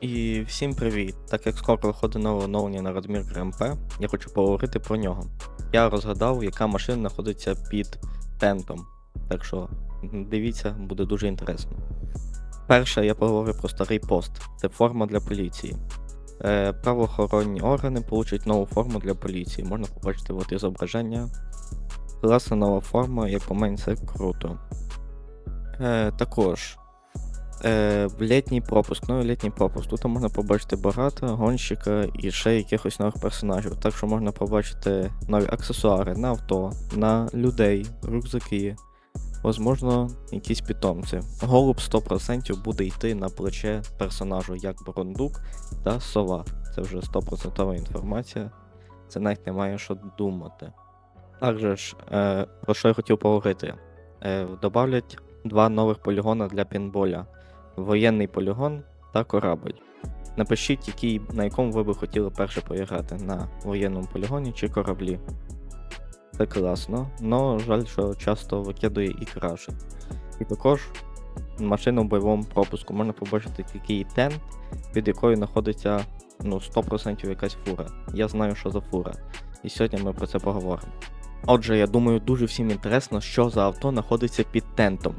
І всім привіт! Так як скоро виходить нове оновлення на Радмір ГРМП, я хочу поговорити про нього. Я розгадав, яка машина знаходиться під тентом. Так що дивіться, буде дуже інтересно. Перше, я поговорю про старий пост. Це форма для поліції. Е, правоохоронні органи получать нову форму для поліції. Можна побачити от зображення. Класна нова форма, як по мені, це круто. Е, також Е, літній пропуск, ну літній пропуск. Тут можна побачити багато гонщика і ще якихось нових персонажів. Так що можна побачити нові аксесуари на авто, на людей, рюкзаки, возможно, якісь питомці. Голуб 100% буде йти на плече персонажу, як Брондук та сова. Це вже 100% інформація. Це навіть немає що думати. Також, е, про що я хотів поговорити. Е, добавлять два нових полігона для пінболя воєнний полігон та корабль. Напишіть, який, на якому ви би хотіли перше поіграти на воєнному полігоні чи кораблі. Це класно, але жаль, що часто викидує і краше. І також машина в бойовому пропуску. Можна побачити який тент, під якою знаходиться ну, 100% якась фура. Я знаю, що за фура. І сьогодні ми про це поговоримо. Отже, я думаю, дуже всім інтересно, що за авто знаходиться під тентом.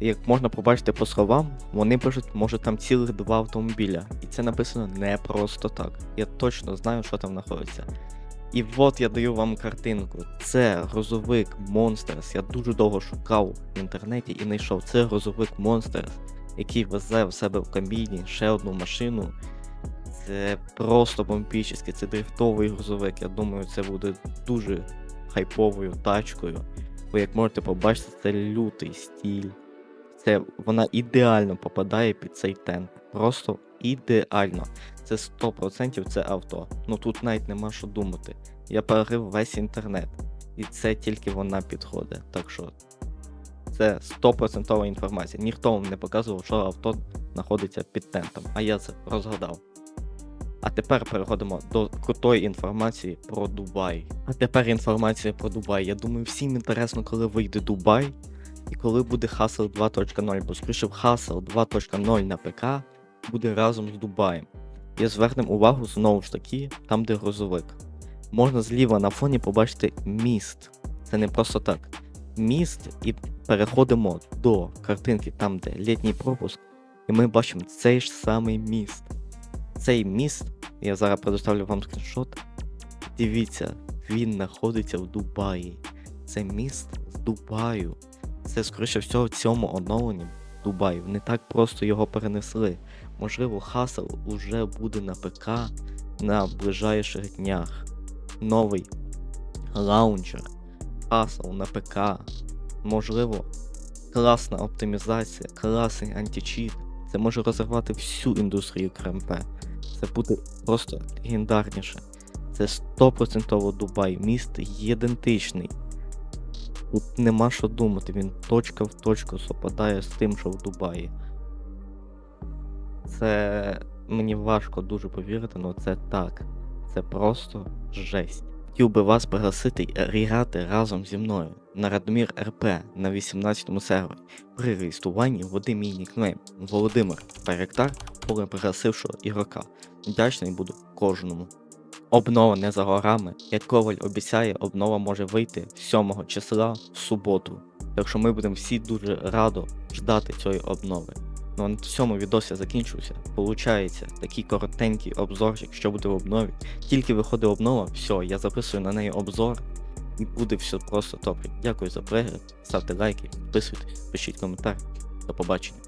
Як можна побачити по словам, вони пишуть, може там цілих два автомобіля. І це написано не просто так. Я точно знаю, що там знаходиться. І от я даю вам картинку. Це грузовик Monsters. Я дуже довго шукав в інтернеті і знайшов. Це грузовик Monsters, який везе в себе в кабіні ще одну машину. Це просто бомбічний, це дрифтовий грузовик. Я думаю, це буде дуже хайповою тачкою. Ви як можете побачити, це лютий стіль. Це вона ідеально попадає під цей тент. Просто ідеально. Це 100% це авто. Ну тут навіть нема що думати. Я перерив весь інтернет. І це тільки вона підходить. Так що це 100% інформація. Ніхто вам не показував, що авто знаходиться під тентом, а я це розгадав. А тепер переходимо до крутої інформації про Дубай. А тепер інформація про Дубай. Я думаю, всім інтересно, коли вийде Дубай і коли буде Hustle 2.0, бо скоріше Hustle 2.0 на ПК буде разом з Дубаєм. І звернемо увагу знову ж таки, там де грузовик. Можна зліва на фоні побачити міст. Це не просто так. Міст, і переходимо до картинки, там де літній пропуск, і ми бачимо цей ж самий міст. Цей міст, я зараз предоставлю вам скріншот. Дивіться, він знаходиться в Дубаї. Це міст з Дубаю. Це, скоріше всього, в цьому оновленні Дубай. Не так просто його перенесли. Можливо, Хасл уже буде на ПК на ближайших днях. Новий лаунчер, Хасл на ПК. Можливо, класна оптимізація, класний античіт. Це може розірвати всю індустрію КРМП. Це буде просто легендарніше. Це 100% Дубай, міст ідентичний. Тут нема що думати, він точка в точку совпадає з тим, що в Дубаї. Це мені важко дуже повірити, але це так. Це просто жесть. Хотів би вас пригласити і грати разом зі мною на Радомір РП на 18 сервері. При реєструванні вводи мій нікнейм Володимир Перектар, коли пригласившого ігрока. Вдячний буду кожному. Обнова не за горами. Як Коваль обіцяє, обнова може вийти 7 числа в суботу. Так що ми будемо всі дуже радо ждати цієї обнови. Ну а на цьому відос я закінчився. Получається такий коротенький обзорчик, що буде в обнові. Тільки виходить обнова, все, я записую на неї обзор. І буде все просто топ. Дякую за перегляд, ставте лайки, підписуйтесь, пишіть коментар. До побачення.